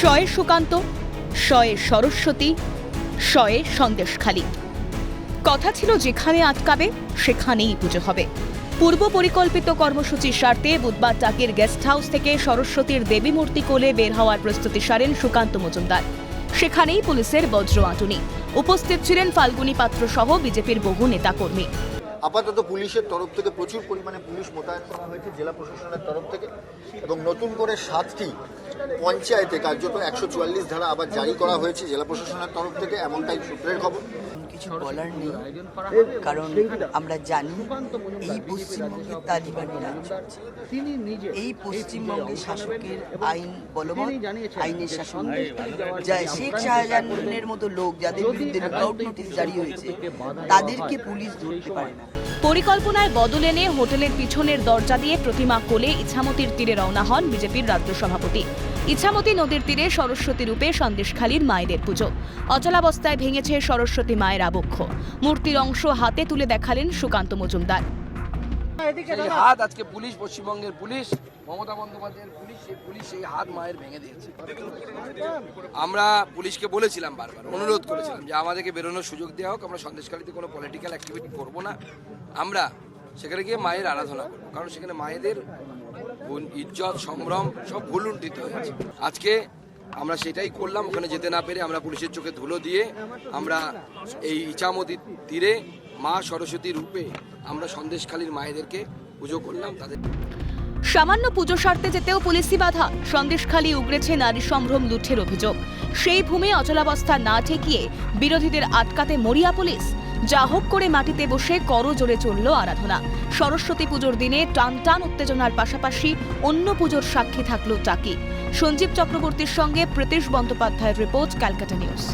শয়ে সুকান্ত, শয়ে সরস্বতী, শয়ে সন্দেশখালী। কথা ছিল যেখানে আটকাবে, সেখানেই পুজো হবে। পূর্ব পরিকল্পিত কর্মসূচির স্বার্থে বুধবার টাকির গেস্ট হাউস থেকে সরস্বতীর দেবী মূর্তি কোলে বের হওয়ার প্রস্তুতি সারেন সুকান্ত মজুমদার। সেখানেই পুলিশের বজ্র আঁটুনি। উপস্থিত ছিলেন ফাল্গুনী পাত্র সহ বিজেপির বহু নেতাকর্মী। আপাতত পুলিশের তরফ থেকে প্রচুর পরিমাণে পুলিশ মোতায়েন করা হয়েছে জেলা প্রশাসনের তরফ থেকে এবং নতুন করে সাতটি পঞ্চায়েতে কার্যত একশো চুয়াল্লিশ ধারা আবার জারি করা হয়েছে জেলা প্রশাসনের তরফ থেকে এমনটাই সূত্রের খবর। কিছু বলার নেই কারণ আমরা জানি এই পশ্চিমবঙ্গে তালিবানি রাজ্য। এই পশ্চিমবঙ্গে শাসকের আইন বলবৎ আইনের শাসন যা শেখ শাহজাহানের মতো লোক যাদের বিরুদ্ধে লুকআউট নোটিশ জারি হয়েছে তাদেরকে পুলিশ ধরতে পারে না। পরিকল্পনায় বদল এনে হোটেলের পিছনের দরজা দিয়ে প্রতিমা কোলে ইছামতির তীরে রওনা হন বিজেপির রাজ্য সভাপতি। ইছামতি নদীর তীরে সরস্বতী রূপে সন্দেশখালীর মায়েদের পুজো। অচলাবস্থায় ভেঙেছে সরস্বতী মায়ের আবক্ষ। মূর্তির অংশ হাতে তুলে দেখালেন সুকান্ত মজুমদার। হাত আজকে পুলিশ পশ্চিমবঙ্গের পুলিশ মমতা বন্দ্যোপাধ্যায়ের পুলিশ সেই পুলিশ সেই হাত মায়ের ভেঙে দিয়েছে। আমরা পুলিশকে বলেছিলাম বারবার অনুরোধ করেছিলাম যে আমাদেরকে বেরোনোর সুযোগ দেওয়া হোক আমরা সন্দেশকালীতে কোনো পলিটিক্যাল অ্যাক্টিভিটি করব না। আমরা সেখানে গিয়ে মায়ের আরাধনা করব কারণ সেখানে মায়েদের ইজ্জত, সম্ভ্রম সব ভুলুণ্ঠিত হয়েছে। আজকে আমরা সেটাই করলাম, ওখানে যেতে না পেরে আমরা পুলিশের চোখে ধুলো দিয়ে আমরা এই ইচামতির তীরে মা সরস্বতী রূপে আমরা সন্দেশখালীর মায়েদেরকে পুজো করলাম, তাদের সামান্য পুজো সারতে যেতেও পুলিশি বাধা। সন্দেশখালী উগড়েছে নারী সম্ভ্রম লুঠের অভিযোগ। সেই ভূমে অচলাবস্থা না ঠেকিয়ে বিরোধীদের আটকাতে মরিয়া পুলিশ। যা হোক করে মাটিতে বসে করজোরে চলল আরাধনা। সরস্বতী পুজোর দিনে টান টান উত্তেজনার পাশাপাশি অন্য পুজোর সাক্ষী থাকল টাকি। সঞ্জীব চক্রবর্তীর সঙ্গে প্রীতিশ বন্দ্যোপাধ্যায়ের রিপোর্ট, ক্যালকাটা নিউজ।